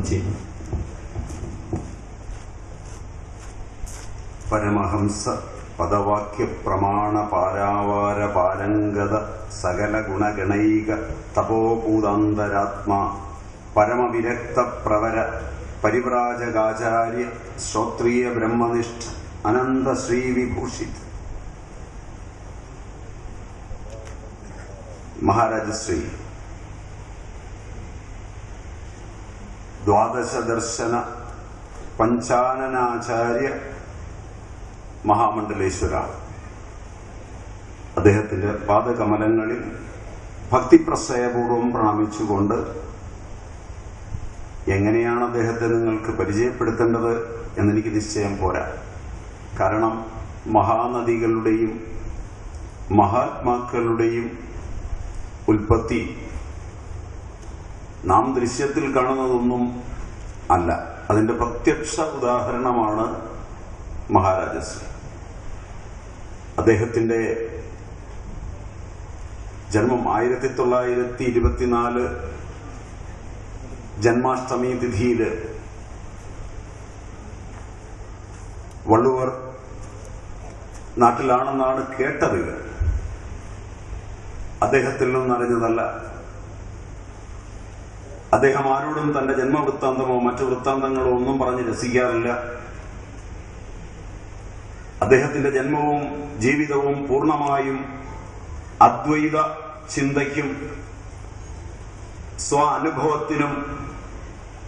ചെയ്യും പരമഹംസ പദവാക്യ പ്രമാണ പാരാവാര പാരംഗത സകല ഗുണഗണൈക തപോഭൂതാന്തരാത്മാ. പരമവിരക്ത പ്രവര പരിവ്രാജകാചാര്യ ശ്രോത്രീയ ബ്രഹ്മനിഷ്ഠ അനന്ത ശ്രീവിഭൂഷിത് മഹാരാജശ്രീ ദ്വാദശ ദർശന പഞ്ചാനനാചാര്യ മഹാമണ്ഡലേശ്വര. അദ്ദേഹത്തിന്റെ പാദകമലങ്ങളിൽ ഭക്തിപ്രസയപൂർവം പ്രണമിച്ചുകൊണ്ട് എങ്ങനെയാണ് അദ്ദേഹത്തെ നിങ്ങൾക്ക് പരിചയപ്പെടുത്തേണ്ടത് എന്നെനിക്ക് നിശ്ചയം പോരാ. കാരണം മഹാനദികളുടെയും മഹാത്മാക്കളുടെയും ഉൽപ്പത്തി നാം ദൃശ്യത്തിൽ കാണുന്നതൊന്നും അല്ല. അതിന്റെ പ്രത്യക്ഷ ഉദാഹരണമാണ് മഹാരാജസ്. അദ്ദേഹത്തിന്റെ ജന്മം ആയിരത്തി തൊള്ളായിരത്തി ഇരുപത്തിനാല് ജന്മാഷ്ടമി തിഥിയിൽ വള്ളുവർ നാട്ടിലാണെന്നാണ് കേട്ടത് അദ്ദേഹത്തിൽ നിന്നറിഞ്ഞതല്ല. അദ്ദേഹം ആരോടും തന്റെ ജന്മവൃത്താന്തമോ മറ്റു വൃത്താന്തങ്ങളോ ഒന്നും പറഞ്ഞ് രസിക്കാറില്ല. അദ്ദേഹത്തിന്റെ ജന്മവും ജീവിതവും പൂർണമായും അദ്വൈത ചിന്തയ്ക്കും സ്വ അനുഭവത്തിനും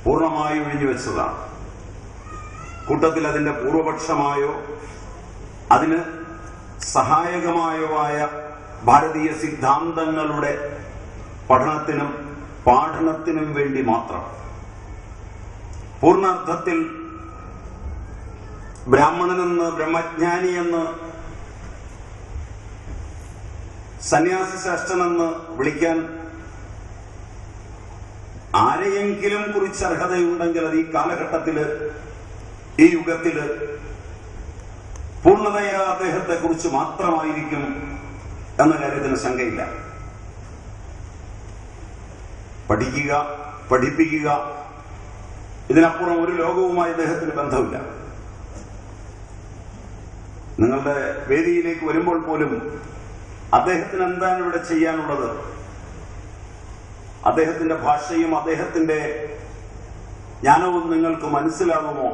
പൂർണമായി ഒഴിഞ്ഞുവെച്ചതാണ് കൂട്ടത്തിൽ അതിന്റെ പൂർവപക്ഷമായോ അതിന് സഹായകമായോ ആയ ഭാരതീയ സിദ്ധാന്തങ്ങളുടെ പഠനത്തിനും പാഠനത്തിനും വേണ്ടി മാത്രം. പൂർണാർത്ഥത്തിൽ ബ്രാഹ്മണനെന്ന് ബ്രഹ്മജ്ഞാനിയെന്ന് സന്യാസി ശ്രേഷ്ഠനെന്ന് വിളിക്കാൻ ആരെയെങ്കിലും കുറിച്ച് അർഹതയുണ്ടെങ്കിൽ അത് ഈ കാലഘട്ടത്തിൽ ഈ യുഗത്തിൽ പൂർണതയാ അദ്ദേഹത്തെ കുറിച്ച് മാത്രമായിരിക്കും എന്ന കാര്യത്തിന് ശങ്കയില്ല. പഠിക്കുക പഠിപ്പിക്കുക. ഇതിനപ്പുറം ഒരു ലോകവുമായി അദ്ദേഹത്തിന് ബന്ധമില്ല. നിങ്ങളുടെ വേദിയിലേക്ക് വരുമ്പോൾ പോലും അദ്ദേഹത്തിന് എന്താണ് ഇവിടെ ചെയ്യാനുള്ളത്? അദ്ദേഹത്തിന്റെ ഭാഷയും അദ്ദേഹത്തിന്റെ ജ്ഞാനവും നിങ്ങൾക്ക് മനസ്സിലാകുമോ?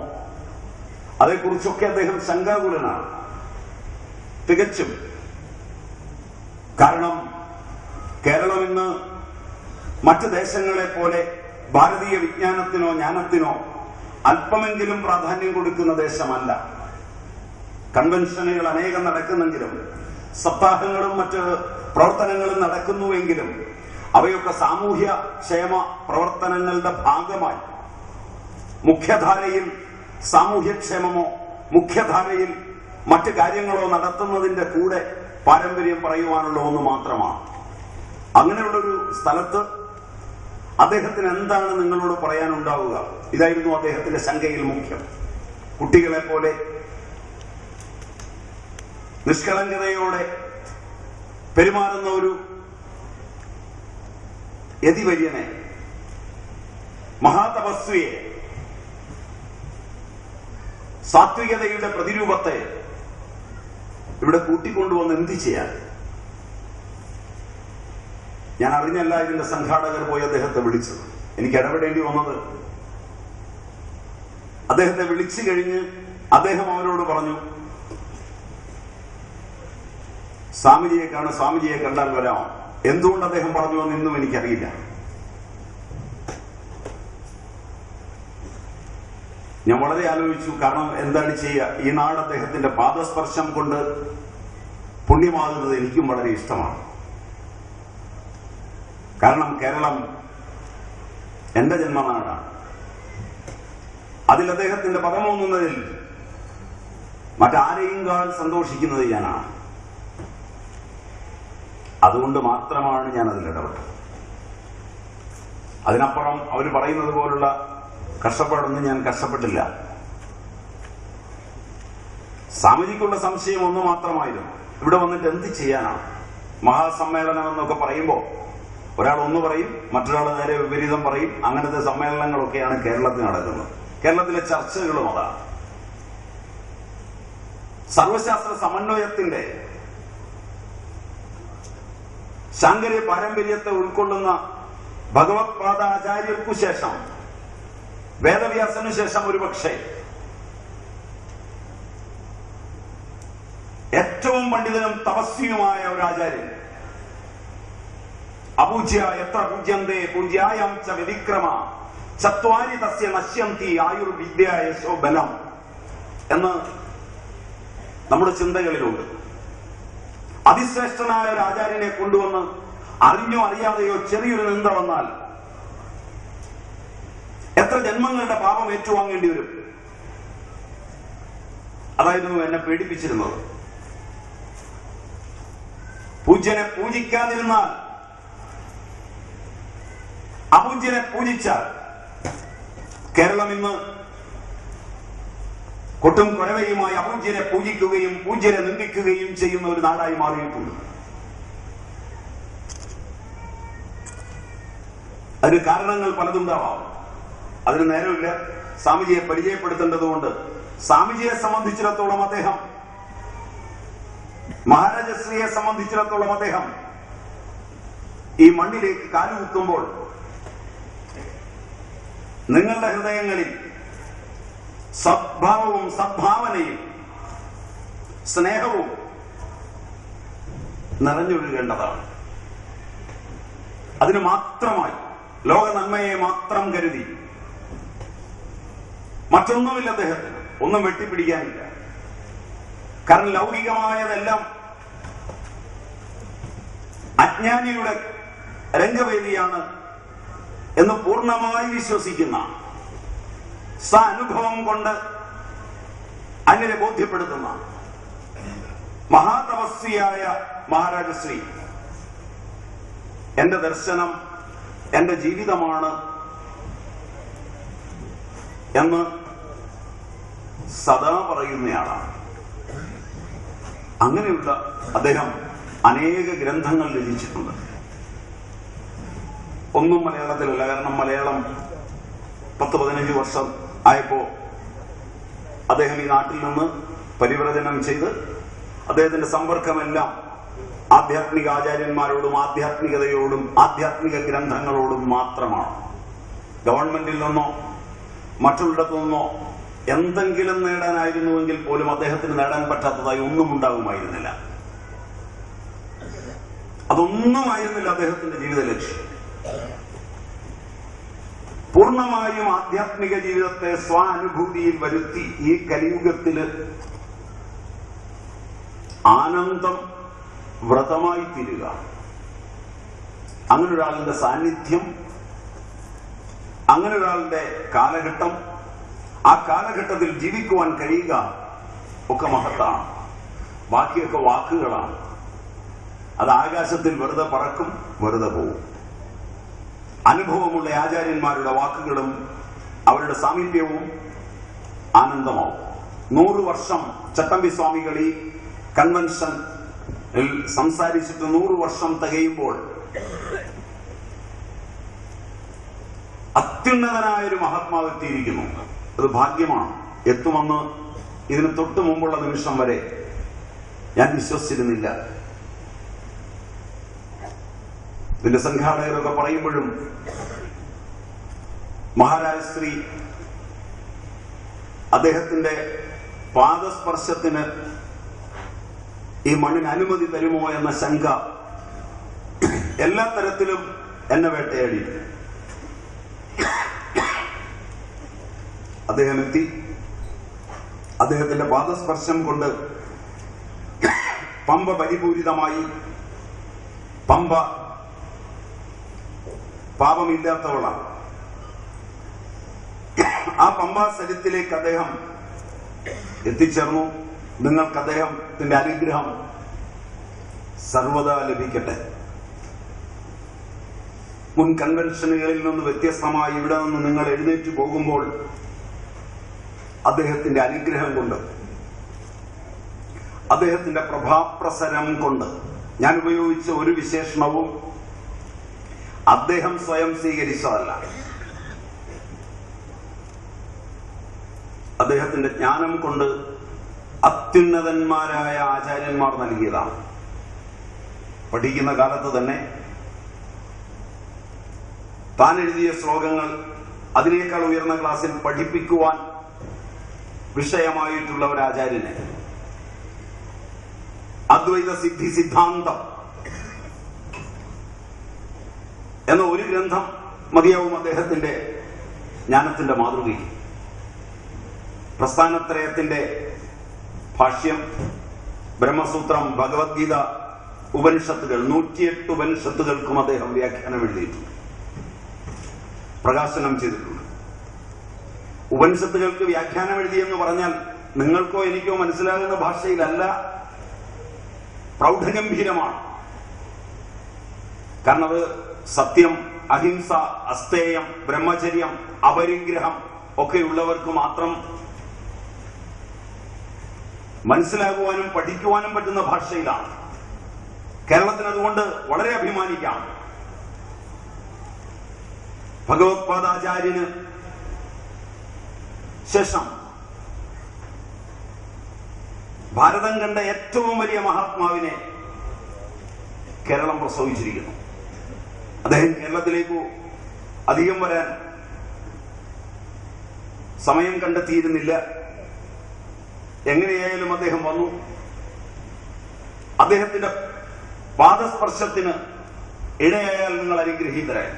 അതേക്കുറിച്ചൊക്കെ അദ്ദേഹം ശങ്കാകുലനാണ് തികച്ചും. കാരണം കേരളം ഇന്ന് മറ്റ് ദേശങ്ങളെ പോലെ ഭാരതീയ വിജ്ഞാനത്തിനോ ജ്ഞാനത്തിനോ അല്പമെങ്കിലും പ്രാധാന്യം കൊടുക്കുന്ന ദേശമല്ല. കൺവെൻഷനുകൾ അനേകം നടക്കുന്നെങ്കിലും സപ്താഹങ്ങളും മറ്റ് പ്രവർത്തനങ്ങളും നടക്കുന്നുവെങ്കിലും അവയൊക്കെ സാമൂഹ്യ ക്ഷേമ പ്രവർത്തനങ്ങളുടെ ഭാഗമായി. മുഖ്യധാരയിൽ സാമൂഹ്യക്ഷേമമോ മുഖ്യധാരയിൽ മറ്റു കാര്യങ്ങളോ നടത്തുന്നതിന്റെ കൂടെ പാരമ്പര്യം പറയുവാനുള്ള ഒന്ന് മാത്രമാണ്. അങ്ങനെയുള്ളൊരു സ്ഥലത്ത് അദ്ദേഹത്തിന് എന്താണ് നിങ്ങളോട് പറയാനുണ്ടാവുക? ഇതായിരുന്നു അദ്ദേഹത്തിന്റെ ശങ്കയിൽ മുഖ്യം. കുട്ടികളെ പോലെ നിഷ്കളങ്കതയോടെ പെരുമാറുന്ന ഒരു യതിവര്യനെ മഹാതപസ്വിയെ സാത്വികതയുടെ പ്രതിരൂപത്തെ ഇവിടെ കൂട്ടിക്കൊണ്ടുവന്ന് എന്ത് ചെയ്യാൻ? ഞാൻ അറിഞ്ഞല്ല ഇതിന്റെ സംഘാടകർ പോയി അദ്ദേഹത്തെ വിളിച്ചത്. എനിക്ക് ഇടപെടേണ്ടി വന്നത്. അദ്ദേഹത്തെ വിളിച്ചു കഴിഞ്ഞ് അദ്ദേഹം അവരോട് പറഞ്ഞു സ്വാമിജിയെ കാണാൻ സ്വാമിജിയെ കണ്ടാൽ വരാം. എന്തുകൊണ്ട് അദ്ദേഹം പറഞ്ഞു എന്ന് എനിക്കറിയില്ല. ഞാൻ വളരെ ആലോചിച്ചു കാരണം എന്താണ് ചെയ്യുക? ഈ നാട് അദ്ദേഹത്തിന്റെ പാദസ്പർശം കൊണ്ട് പുണ്യമാകുന്നത് എനിക്കും വളരെ ഇഷ്ടമാണ്. കാരണം കേരളം എന്റെ ജന്മനാടാണ്. അതിൽ അദ്ദേഹത്തിന്റെ പദമോങ്ങുന്നതിൽ മറ്റാരെയും കാൾ സന്തോഷിക്കുന്നത് ഞാനാണ്. അതുകൊണ്ട് മാത്രമാണ് ഞാൻ അതിൽ ഇടപെട്ടത്. അതിനപ്പുറം അവർ പറയുന്നത് പോലുള്ള കഷ്ടപ്പാടൊന്നും ഞാൻ കഷ്ടപ്പെട്ടില്ല. സ്വാമിജിക്കുള്ള സംശയം ഒന്ന് മാത്രമായിരുന്നു. ഇവിടെ വന്നിട്ട് എന്ത് ചെയ്യാനാണ്? മഹാസമ്മേളനം എന്നൊക്കെ പറയുമ്പോൾ ഒരാൾ ഒന്ന് പറയും മറ്റൊരാൾ നേരെ വിപരീതം പറയും. അങ്ങനത്തെ സമ്മേളനങ്ങളൊക്കെയാണ് കേരളത്തിൽ നടക്കുന്നത്. കേരളത്തിലെ ചർച്ചകളും അതാണ്. സർവശാസ്ത്ര സമന്വയത്തിന്റെ ശാങ്കര്യ പാരമ്പര്യത്തെ ഉൾക്കൊള്ളുന്ന ഭഗവത് പാദാചാര്യർക്കു ശേഷം വേദവ്യാസനു ശേഷം ഒരുപക്ഷെ ഏറ്റവും പണ്ഡിതനും തപസ്വിയുമായ ഒരു ആചാര്യൻ ച എന്ന് നമ്മുടെ ചിന്തകളിലുണ്ട്. അതിശ്രേഷ്ഠനായ ഒരു ആചാര്യനെ കൊണ്ടുവന്ന് അറിഞ്ഞോ അറിയാതെയോ ചെറിയൊരു നിന്ദ വന്നാൽ എത്ര ജന്മങ്ങളുടെ പാപം ഏറ്റുവാങ്ങേണ്ടി വരും? അതായിരുന്നു എന്നെ പേടിപ്പിച്ചിരുന്നത്. പൂജ്യനെ പൂജിക്കാതിരുന്നാൽ അപൂജ്യനെ പൂജിച്ചാൽ കേരളം ഇന്ന് കൊട്ടും കൊരവയുമായി അപൂജ്യനെ പൂജിക്കുകയും പൂജ്യനെ നിന്ദിക്കുകയും ചെയ്യുന്ന ഒരു നാടായി മാറിയിട്ടുണ്ട്. അതിന് കാരണങ്ങൾ പലതുണ്ടാവാം. അതിന് നേരമില്ല സ്വാമിജിയെ പരിചയപ്പെടുത്തേണ്ടതുകൊണ്ട് സ്വാമിജിയെ സംബന്ധിച്ചിടത്തോളം അദ്ദേഹം മഹാരാജശ്രീയെ സംബന്ധിച്ചിടത്തോളം അദ്ദേഹം ഈ മണ്ണിലേക്ക് കാലുകുത്തുമ്പോൾ നിങ്ങളുടെ ഹൃദയങ്ങളിൽ സദ്ഭാവവും സദ്ഭാവനയും സ്നേഹവും നിറഞ്ഞൊഴുകേണ്ടതാണ്. അതിന് മാത്രമായി ലോക നന്മയെ മാത്രം കരുതി മറ്റൊന്നുമില്ല അദ്ദേഹത്തിന്. ഒന്നും വെട്ടിപ്പിടിക്കാനില്ല. കാരണം ലൗകികമായതെല്ലാം അജ്ഞാനിയുടെ രംഗവേദിയാണ് എന്ന് പൂർണമായി വിശ്വസിക്കുന്ന അനുഭവം കൊണ്ട് അങ്ങനെ ബോധ്യപ്പെടുത്തുന്ന മഹാതപസ്വിയായ മഹാരാജശ്രീ. എന്റെ ദർശനം എന്റെ ജീവിതമാണ് എന്ന് സദാ പറയുന്നയാളാണ്. അങ്ങനെയുള്ള അദ്ദേഹം അനേക ഗ്രന്ഥങ്ങൾ രചിച്ചിട്ടുണ്ട്. ഒന്നും മലയാളത്തിലല്ല. കാരണം മലയാളം പത്ത് പതിനഞ്ച് വർഷം ആയപ്പോ അദ്ദേഹം ഈ നാട്ടിൽ നിന്ന് പരിവർത്തനം ചെയ്ത് അദ്ദേഹത്തിന്റെ സമ്പർക്കമെല്ലാം ആധ്യാത്മിക ആചാര്യന്മാരോടും ആധ്യാത്മികതയോടും ആധ്യാത്മിക ഗ്രന്ഥങ്ങളോടും മാത്രമാണ്. ഗവൺമെന്റിൽ നിന്നോ മറ്റുള്ളിടത്തു നിന്നോ എന്തെങ്കിലും നേടാനായിരുന്നുവെങ്കിൽ പോലും അദ്ദേഹത്തിന് നേടാൻ പറ്റാത്തതായി ഒന്നും ഉണ്ടാകുമായിരുന്നില്ല. അതൊന്നുമായിരുന്നില്ല അദ്ദേഹത്തിന്റെ ജീവിത ലക്ഷ്യം. പൂർണമായും ആധ്യാത്മിക ജീവിതത്തെ സ്വാനുഭൂതിയിൽ വരുത്തി ഈ കലിയുഗത്തിൽ ആനന്ദം വ്രതമായി തീരുക. അങ്ങനെ ഒരാളുടെ സാന്നിധ്യം അങ്ങനെ ഒരാളുടെ കാലഘട്ടം ആ കാലഘട്ടത്തിൽ ജീവിക്കുവാൻ കഴിയുക ഒക്കെ മഹത്താണ്. ബാക്കിയൊക്കെ വാക്കുകളാണ്. അത് ആകാശത്തിൽ വെറുതെ പറക്കും വെറുതെ പോവും. അനുഭവമുള്ള ആചാര്യന്മാരുടെ വാക്കുകളും അവരുടെ സാമീപ്യവും ആനന്ദമാവും. നൂറ് വർഷം ചട്ടമ്പി സ്വാമികൾ ഈ കൺവെൻഷൻ സംസാരിച്ചിട്ട് നൂറ് വർഷം തികയുമ്പോൾ അത്യുന്നതനായ ഒരു മഹാത്മാവ് എത്തിയിരിക്കുന്നു അത് ഭാഗ്യമാണ്. എത്തുമെന്ന് ഇതിന് തൊട്ട് മുമ്പുള്ള നിമിഷം വരെ ഞാൻ വിശ്വസിച്ചിരുന്നില്ല. ഇതിന്റെ സംഘാടകരൊക്കെ പറയുമ്പോഴും മഹാരാജശ്രീ അദ്ദേഹത്തിന്റെ പാദസ്പർശത്തിന് ഈ മണ്ണിന് അനുമതി തരുമോ എന്ന ശങ്ക എല്ലാ തരത്തിലും എന്നെ വേട്ടയാടി. അദ്ദേഹം എത്തി. അദ്ദേഹത്തിന്റെ പാദസ്പർശം കൊണ്ട് പമ്പ പരിപൂരിതമായി. പമ്പ പാപമില്ലാത്തവളാണ്. ആ പമ്പാ സ്ഥലത്തിലേക്ക് അദ്ദേഹം എത്തിച്ചേർന്നു. നിങ്ങൾക്ക് അദ്ദേഹത്തിന്റെ അനുഗ്രഹം സർവദാ ലഭിക്കട്ടെ. മുൻ കൺവെൻഷനുകളിൽ നിന്ന് വ്യത്യസ്തമായി ഇവിടെ നിന്ന് നിങ്ങൾ എഴുന്നേറ്റ് പോകുമ്പോൾ അദ്ദേഹത്തിന്റെ അനുഗ്രഹം കൊണ്ട് അദ്ദേഹത്തിന്റെ പ്രഭാപ്രസരം കൊണ്ട് ഞാൻ ഉപയോഗിച്ച ഒരു വിശേഷണവും അദ്ദേഹം സ്വയം സ്വീകരിച്ചതല്ല. അദ്ദേഹത്തിന്റെ ജ്ഞാനം കൊണ്ട് അത്യുന്നതന്മാരായ ആചാര്യന്മാർ നൽകിയതാണ്. പഠിക്കുന്ന കാലത്ത് തന്നെ താൻ എഴുതിയ ശ്ലോകങ്ങൾ അതിനേക്കാൾ ഉയർന്ന ക്ലാസ്സിൽ പഠിപ്പിക്കുവാൻ വിഷയമായിട്ടുള്ള ഒരു ആചാര്യനെ. അദ്വൈത സിദ്ധി സിദ്ധാന്തം. എന്ന ഒരു ഗ്രന്ഥം മതിയാവും അദ്ദേഹത്തിന്റെ ജ്ഞാനത്തിന്റെ മാതൃകയിൽ. പ്രസ്ഥാനത്രയത്തിന്റെ ഭാഷ്യം ബ്രഹ്മസൂത്രം ഭഗവത്ഗീത ഉപനിഷത്തുകൾ നൂറ്റിയെട്ട് ഉപനിഷത്തുകൾക്കും അദ്ദേഹം വ്യാഖ്യാനം എഴുതിയിട്ടുണ്ട്. പ്രകാശനം ചെയ്തിട്ടുണ്ട്. ഉപനിഷത്തുകൾക്ക് വ്യാഖ്യാനം എഴുതിയെന്ന് പറഞ്ഞാൽ നിങ്ങൾക്കോ എനിക്കോ മനസ്സിലാകുന്ന ഭാഷയിലല്ല പ്രൗഢഗംഭീരമാണ്. കാരണം അത് സത്യം അഹിംസ അസ്തേയം ബ്രഹ്മചര്യം അപരിഗ്രഹം ഒക്കെയുള്ളവർക്ക് മാത്രം മനസ്സിലാകുവാനും പഠിക്കുവാനും പറ്റുന്ന ഭാഷയിലാണ്. കേരളത്തിന് അതുകൊണ്ട് വളരെ അഭിമാനിക്കാം. ഭഗവത്പാദാചാര്യന് ശേഷം ഭാരതം കണ്ട ഏറ്റവും വലിയ മഹാത്മാവിനെ കേരളം പ്രസവിച്ചിരിക്കുന്നു. അദ്ദേഹം കേരളത്തിലേക്ക് അധികം വരാൻ സമയം കണ്ടെത്തിയിരുന്നില്ല. എങ്ങനെയായാലും അദ്ദേഹം വന്നു. അദ്ദേഹത്തിന്റെ പാദസ്പർശത്തിന് ഇടയായാൽ നിങ്ങൾ അനുഗ്രഹീതരായ.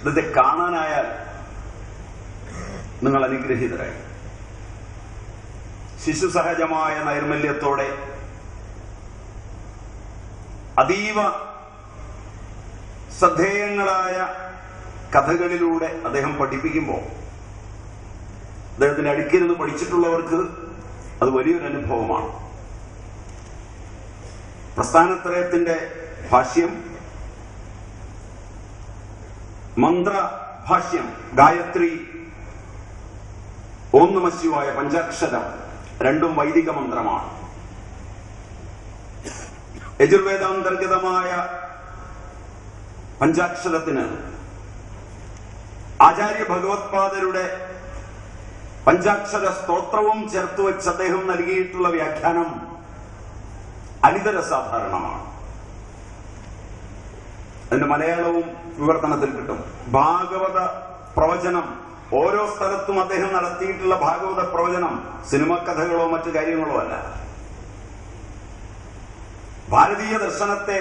ഇന്നത്തെ കാണാനായാൽ നിങ്ങൾ അനുഗ്രഹീതരായി. ശിശു സഹജമായ നൈർമല്യത്തോടെ അതീവ ശ്രദ്ധേയങ്ങളായ കഥകളിലൂടെ അദ്ദേഹം പഠിപ്പിക്കുമ്പോൾ അദ്ദേഹത്തിന്റെ അടുക്കിരുന്ന് പഠിച്ചിട്ടുള്ളവർക്ക് അത് വലിയൊരു അനുഭവമാണ്. പ്രസ്ഥാനത്രയത്തിന്റെ ഭാഷ്യം മന്ത്ര ഭാഷ്യം ഗായത്രി ഓം നമ പഞ്ചാക്ഷരം രണ്ടും വൈദിക മന്ത്രമാണ്. യജുർവേദാന്തർഗതമായ പഞ്ചാക്ഷരത്തിന്. ആചാര്യ ഭഗവത്പാദരുടെ പഞ്ചാക്ഷര സ്തോത്രവും ചേർത്ത് വെച്ച് അദ്ദേഹം നൽകിയിട്ടുള്ള വ്യാഖ്യാനം അനിതര സാധാരണമാണ് അതിന്റെ മലയാളവും വിവർത്തനത്തിൽ കിട്ടും. ഭാഗവത പ്രവചനം ഓരോ സ്ഥലത്തും അദ്ദേഹം നടത്തിയിട്ടുള്ള ഭാഗവത പ്രവചനം സിനിമ കഥകളോ മറ്റു കാര്യങ്ങളോ അല്ല. ഭാരതീയ ദർശനത്തെ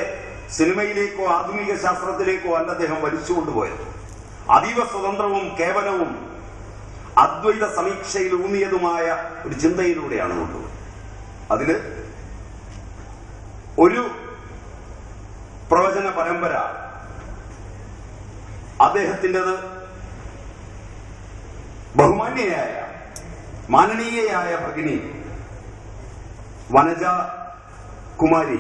സിനിമയിലേക്കോ ആധുനിക ശാസ്ത്രത്തിലേക്കോ അല്ല അദ്ദേഹം വലിച്ചുകൊണ്ടുപോയത്. അതീവ സ്വതന്ത്രവും കേവലവും അദ്വൈത സമീക്ഷയിൽ ഊന്നിയതുമായ ഒരു ചിന്തയിലൂടെയാണ് കൊണ്ടുപോയത്. അതിന് ഒരു പ്രവചന പരമ്പര അദ്ദേഹത്തിന്റെത് ബഹുമാന്യയായ മാനനീയയായ ഭഗിനി വനജ കുമാരി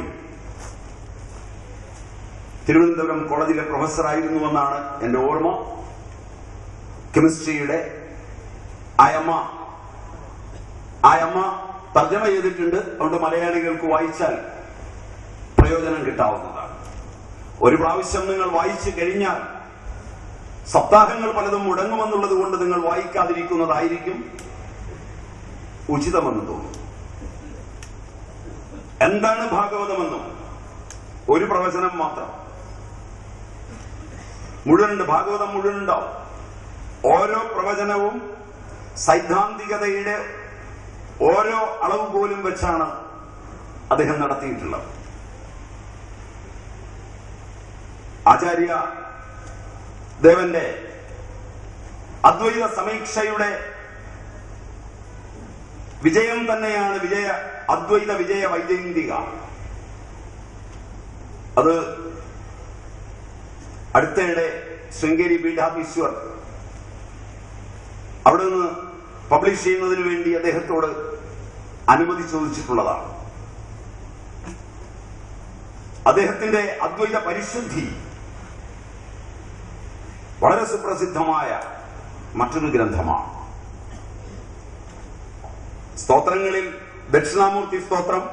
തിരുവനന്തപുരം കോളേജിലെ പ്രൊഫസറായിരുന്നുവെന്നാണ് എന്റെ ഓർമ്മ. കെമിസ്ട്രിയുടെ അയമ്മ അയമ്മ തർജമ ചെയ്തിട്ടുണ്ട്. അതുകൊണ്ട് മലയാളികൾക്ക് വായിച്ചാൽ പ്രയോജനം കിട്ടാവുന്നതാണ്. ഒരു പ്രാവശ്യം നിങ്ങൾ വായിച്ചു കഴിഞ്ഞാൽ സപ്താഹങ്ങൾ പലതും മുടങ്ങുമെന്നുള്ളത് കൊണ്ട് നിങ്ങൾ വായിക്കാതിരിക്കുന്നതായിരിക്കും ഉചിതമെന്ന് തോന്നുന്നു എന്താണ് ഭാഗവതമെന്നും? ഒരു പ്രവചനം മാത്രം. മുഴുവനുണ്ട് ഭാഗവതം മുഴുവനുണ്ടാവും. ഓരോ പ്രവചനവും സൈദ്ധാന്തികതയുടെ ഓരോ അളവ് പോലും വെച്ചാണ് അദ്ദേഹം നടത്തിയിട്ടുള്ളത്. ആചാര്യ ദേവന്റെ അദ്വൈത സമീക്ഷയുടെ വിജയം തന്നെയാണ് വിജയ അദ്വൈത വിജയ വൈജയന്തിക. അത് അടുത്തയിടെ ശൃംഗേരി പീഠാധീശ്വർ അവിടെ നിന്ന് പബ്ലിഷ് ചെയ്യുന്നതിന് വേണ്ടി അദ്ദേഹത്തോട് അനുമതി ചോദിച്ചിട്ടുള്ളതാണ്. അദ്ദേഹത്തിന്റെ അദ്വൈത പരിശുദ്ധി വളരെ സുപ്രസിദ്ധമായ മറ്റൊരു ഗ്രന്ഥമാണ്. സ്തോത്രങ്ങളിൽ ദക്ഷിണാമൂർത്തി സ്തോത്രം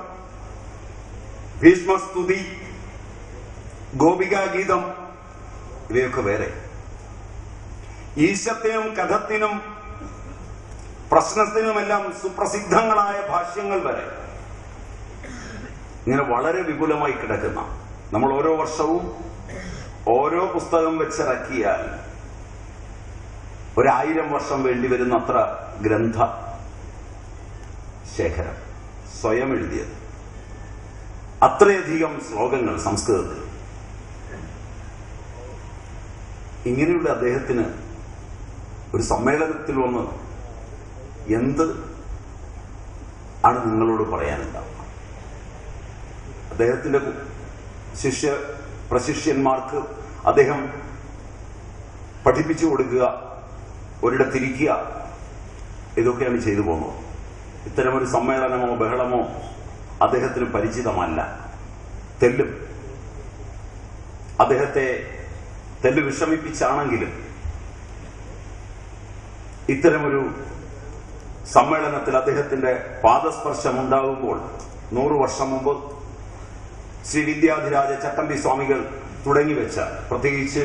ഭീഷ്മസ്തുതി ഗോപികാഗീതം ഇവയൊക്കെ വേറെ. ഈശത്തിനും കഥത്തിനും പ്രശ്നത്തിനുമെല്ലാം സുപ്രസിദ്ധങ്ങളായ ഭാഷ്യങ്ങൾ വരെ ഇങ്ങനെ വളരെ വിപുലമായി കിടക്കുന്ന നമ്മൾ ഓരോ വർഷവും ഓരോ പുസ്തകം വെച്ചിറക്കിയാൽ ഒരായിരം വർഷം വേണ്ടി വരുന്നത്ര ഗ്രന്ഥ ശേഖരം സ്വയം എഴുതിയത്. അത്രയധികം ശ്ലോകങ്ങൾ സംസ്കൃതത്തിൽ. ഇങ്ങനെയുള്ള അദ്ദേഹത്തിന് ഒരു സമ്മേളനത്തിൽ വന്ന് എന്ത് ആണ് നിങ്ങളോട് പറയാനുണ്ടാവുക? അദ്ദേഹത്തിന്റെ ശിഷ്യ പ്രശിഷ്യന്മാർക്ക് അദ്ദേഹം പഠിപ്പിച്ചു കൊടുക്കുക ഒരിടത്തിരിക്കുക ഇതൊക്കെയാണ് ചെയ്തു പോകുന്നത്. ഇത്തരമൊരു സമ്മേളനമോ ബഹളമോ അദ്ദേഹത്തിന് പരിചിതമല്ല. തെല്ലും. അദ്ദേഹത്തെ തെല്ല് വിഷമിപ്പിച്ചാണെങ്കിലും ഇത്തരമൊരു സമ്മേളനത്തിൽ അദ്ദേഹത്തിന്റെ പാദസ്പർശം ഉണ്ടാകുമ്പോൾ നൂറു വർഷം മുമ്പ് ശ്രീ വിദ്യാധിരാജ ചട്ടമ്പി സ്വാമികൾ തുടങ്ങിവെച്ച പ്രത്യേകിച്ച്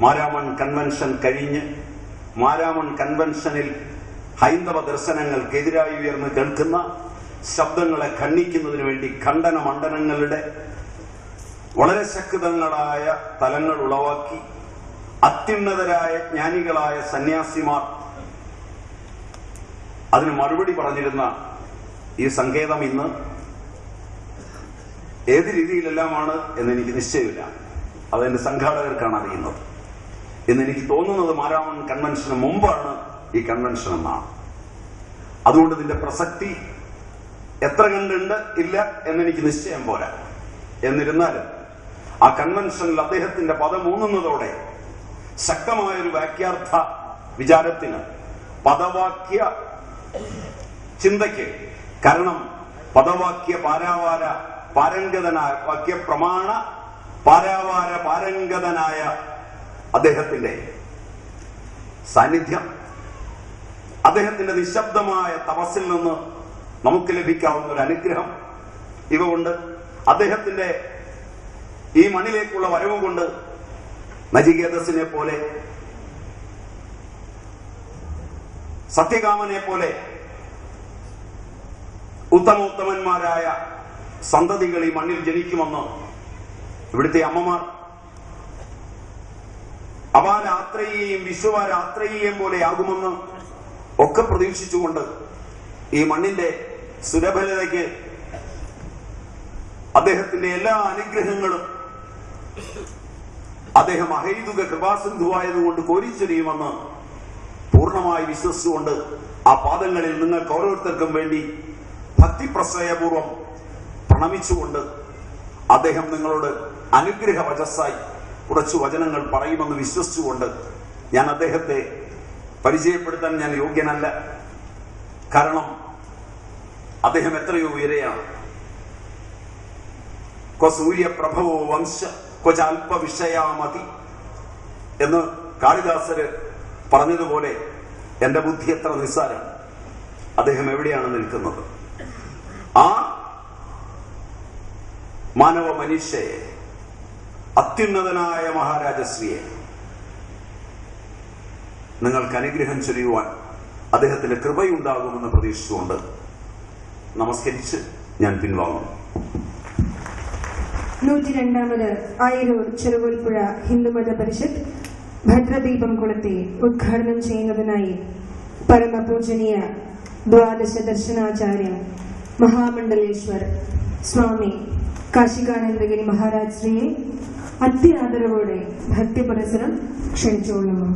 മാരാമൺ കൺവെൻഷൻ കഴിഞ്ഞ് മാരാമൺ കൺവെൻഷനിൽ ഹൈന്ദവ ദർശനങ്ങൾക്കെതിരായി ഉയർന്ന് കേൾക്കുന്ന ശബ്ദങ്ങളെ ഖണ്ഡിക്കുന്നതിന് വേണ്ടി ഖണ്ഡന മണ്ഡലങ്ങളുടെ വളരെ ശക്തങ്ങളായ തലങ്ങൾ ഉളവാക്കി അത്യുന്നതരായ ജ്ഞാനികളായ സന്യാസിമാർ അതിന് മറുപടി പറഞ്ഞിരുന്ന ഈ സങ്കേതം ഇന്ന് ഏത് രീതിയിലെല്ലാമാണ് എന്ന് എനിക്ക് നിശ്ചയമില്ല. അതെന്റെ സംഘാടകർക്കാണ് അറിയുന്നത്. എന്ന് എനിക്ക് തോന്നുന്നത് മാരാമൺ കൺവെൻഷന് മുമ്പാണ് ഈ കൺവെൻഷൻ എന്നാണ്. അതുകൊണ്ട് ഇതിന്റെ പ്രസക്തി എത്ര കണ്ടുണ്ട് ഇല്ല എന്നെനിക്ക് നിശ്ചയം പോരാ. എന്നിരുന്നാലും ആ കൺവെൻഷനിൽ അദ്ദേഹത്തിന്റെ പദം ഊന്നുന്നതോടെ ശക്തമായൊരു വാക്യാർത്ഥ വിചാരത്തിന് പദവാക്യ ചിന്തയ്ക്ക് കാരണം പദവാക്യ പാരാവാര പാരംഗതനായ വാക്യപ്രമാണ പാരാവാര പാരംഗതനായ അദ്ദേഹത്തിന്റെ സാന്നിധ്യം അദ്ദേഹത്തിന്റെ നിശബ്ദമായ തപസ്സിൽ നിന്ന് നമുക്ക് ലഭിക്കാവുന്ന ഒരു അനുഗ്രഹം ഇവ കൊണ്ട് അദ്ദേഹത്തിന്റെ ഈ മണ്ണിലേക്കുള്ള വരവ് കൊണ്ട് നജികേതസിനെ പോലെ സത്യകാമനെ പോലെ ഉത്തമോത്തമന്മാരായ സന്തതികൾ ഈ മണ്ണിൽ ജനിക്കുമെന്ന് ഇവിടുത്തെ അമ്മമാർ അപാരാത്രയെയും പോലെ ആകുമെന്ന് ഒക്കെ പ്രതീക്ഷിച്ചുകൊണ്ട് ഈ മണ്ണിന്റെ സുലഭലതയ്ക്ക് അദ്ദേഹത്തിന്റെ എല്ലാ അനുഗ്രഹങ്ങളും അദ്ദേഹം അഹൈതുക കൃപാസിന്ധുവായതുകൊണ്ട് കോരിച്ചൊരിയുമെന്ന് പൂർണമായി വിശ്വസിച്ചുകൊണ്ട് ആ പാദങ്ങളിൽ നിങ്ങൾക്ക് ഓരോരുത്തർക്കും വേണ്ടി ഭക്തിപ്രശ്രയപൂർവം പ്രണമിച്ചുകൊണ്ട് അദ്ദേഹം നിങ്ങളോട് അനുഗ്രഹ വചസ്സായി കുറച്ചു വചനങ്ങൾ പറയുമെന്ന് വിശ്വസിച്ചുകൊണ്ട് ഞാൻ അദ്ദേഹത്തെ പരിചയപ്പെടുത്താൻ ഞാൻ യോഗ്യനല്ല. കാരണം അദ്ദേഹം എത്രയോ ഉയരെയാണ്. സൂര്യപ്രഭവോ വംശ ക്വച വിഷയാമതി എന്ന് കാളിദാസര് പറഞ്ഞതുപോലെ എന്റെ ബുദ്ധി എത്ര നിസ്സാരം. അദ്ദേഹം എവിടെയാണ് നിൽക്കുന്നത്? ആ മാനവ മനുഷ്യയെ അത്യുന്നതനായ മഹാരാജശ്രീയെ നിങ്ങൾക്ക് അനുഗ്രഹം ചൊരിയുവാൻ അദ്ദേഹത്തിന്റെ കൃപയുണ്ടാകുമെന്ന് പ്രതീക്ഷിച്ചുകൊണ്ട് നമസ്കരിച്ച് ഞാൻ പിൻവാങ്ങുന്നു. നൂറ്റി രണ്ടാമത് ആയിരൂർ ചെറുകോൽപ്പുഴ ഹിന്ദുമത പരിഷത്ത് ഭദ്രദീപം കുളത്തെ ഉദ്ഘാടനം ചെയ്യുന്നതിനായി പരമപൂജനീയ ദ്വാദശ ദർശനാചാര്യൻ മഹാമണ്ഡലേശ്വർ സ്വാമി കാശികാനന്ദഗിരി മഹാരാജ് ശ്രീയെ അത്യാദരവോടെ ഭക്തി പുരസരം ക്ഷണിച്ചുകൊള്ളുന്നു.